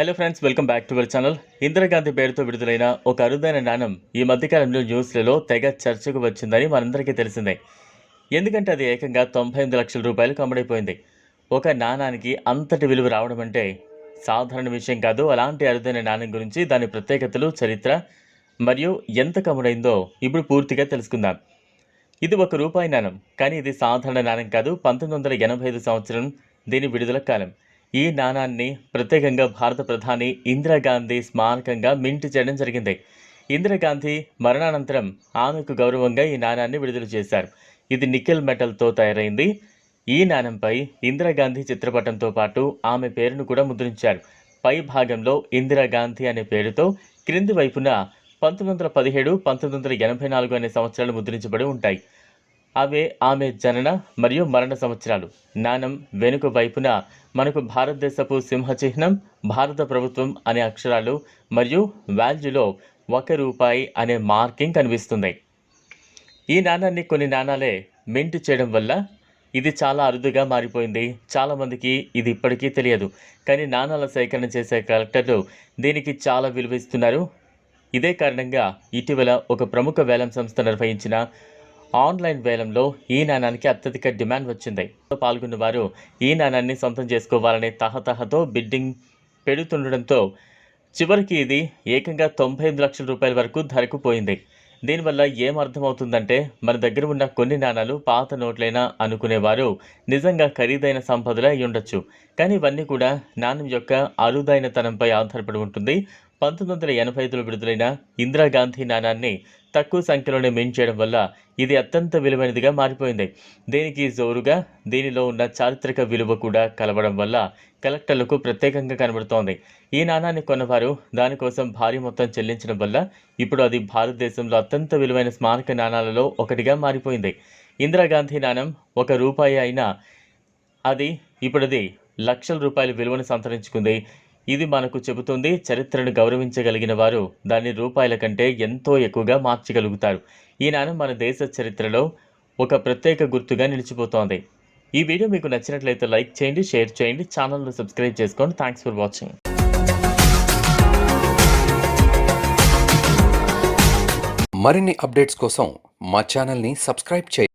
Hello friends welcome back to our channel Indira Gandhi పేరుతో విడుదలైన ఒక అరుదైన నాణం ఈ మధ్యకాలంలో న్యూస్లలో తెగ చర్చకు వచ్చిందని మనందరికీ తెలిసిందే. ఎందుకంటే అది ఏకంగా తొంభై ఎనిమిది లక్షల రూపాయలకు అమ్ముడైపోయింది. ఒక నాణానికి అంతటి విలువ రావడం అంటే సాధారణ విషయం కాదు. అలాంటి అరుదైన నాణం గురించి దాని ప్రత్యేకతలు చరిత్ర మరియు ఎంత కమ్ముడైందో ఇప్పుడు పూర్తిగా తెలుసుకుందాం. ఇది ఒక రూపాయి నాణం కానీ ఇది సాధారణ నాణం కాదు. పంతొమ్మిది వందల ఎనభై ఐదు సంవత్సరం దీని విడుదల కాలం. ఈ నాణాన్ని ప్రత్యేకంగా భారత ప్రధాని ఇందిరాగాంధీ స్మారకంగా మింట్ చేయడం జరిగింది. ఇందిరాగాంధీ మరణానంతరం ఆమెకు గౌరవంగా ఈ నాణాన్ని విడుదల చేశారు. ఇది నికెల్ మెటల్తో తయారైంది. ఈ నాణంపై ఇందిరాగాంధీ చిత్రపటంతో పాటు ఆమె పేరును కూడా ముద్రించారు. పై భాగంలో ఇందిరాగాంధీ అనే పేరుతో క్రింది వైపున పంతొమ్మిది వందల పదిహేడు పంతొమ్మిది వందల ఎనభై నాలుగు అనే సంవత్సరాలు ముద్రించబడి ఉంటాయి. అవే ఆమె జనన మరియు మరణ సంవత్సరాలు. నాణం వెనుక వైపున మనకు భారతదేశపు సింహ చిహ్నం భారత ప్రభుత్వం అనే అక్షరాలు మరియు వాల్యూలో ఒక రూపాయి అనే మార్కింగ్ కనిపిస్తుంది. ఈ నాణాన్ని కొన్ని నాణాలే మింట్ చేయడం వల్ల ఇది చాలా అరుదుగా మారిపోయింది. చాలామందికి ఇది ఇప్పటికీ తెలియదు. కానీ నాణాల సేకరణ చేసే కలెక్టర్లు దీనికి చాలా విలువ ఇస్తున్నారు ఇదే కారణంగా ఇటీవల ఒక ప్రముఖ వేలం సంస్థ నిర్వహించిన ఆన్లైన్ వేలంలో ఈ నాణానికి అత్యధిక డిమాండ్ వచ్చింది. పాల్గొన్న వారు ఈ నాణాన్ని సొంతం చేసుకోవాలనే తహతహతో బిడ్డింగ్ పెడుతుండడంతో చివరికి ఇది ఏకంగా తొంభై ఐదు లక్షల రూపాయల వరకు ధరకు పోయింది. దీనివల్ల ఏం అర్థమవుతుందంటే మన దగ్గర ఉన్న కొన్ని నాణాలు పాత నోట్లైనా అనుకునేవారు నిజంగా ఖరీదైన సంపదలే అయి ఉండొచ్చు. కానీ ఇవన్నీ కూడా నాణం యొక్క అరుదైన తనంపై ఆధారపడి ఉంటుంది. పంతొమ్మిది వందల ఎనభై ఐదులో విడుదలైన ఇందిరాగాంధీ నాణాన్ని తక్కువ సంఖ్యలోనే మెయిన్ చేయడం వల్ల ఇది అత్యంత విలువైనదిగా మారిపోయింది. దీనికి జోరుగా దీనిలో ఉన్న చారిత్రక విలువ కూడా కలవడం వల్ల కలెక్టర్లకు ప్రత్యేకంగా కనబడుతోంది. ఈ నాణాన్ని కొన్నవారు దానికోసం భారీ మొత్తం చెల్లించడం వల్ల ఇప్పుడు అది భారతదేశంలో అత్యంత విలువైన స్మారక నాణాలలో ఒకటిగా మారిపోయింది. ఇందిరాగాంధీ నాణం ఒక రూపాయి అయినా అది ఇప్పుడది లక్షల రూపాయల విలువను సంతరించుకుంది. ఇది మనకు చెబుతుంది చరిత్రను గౌరవించగలిగిన వారు దాన్ని రూపాయల కంటే ఎంతో ఎక్కువగా మార్చగలుగుతారు. ఈ నాణం మన దేశ చరిత్రలో ఒక ప్రత్యేక గుర్తుగా నిలిచిపోతోంది. ఈ వీడియో మీకు నచ్చినట్లయితే లైక్ చేయండి షేర్ చేయండి ఛానల్ను సబ్స్క్రైబ్ చేసుకోండి. థ్యాంక్స్ ఫర్ వాచింగ్ మరిన్ని అప్డేట్స్ కోసం మా ఛానల్ని సబ్స్క్రైబ్ చేయండి.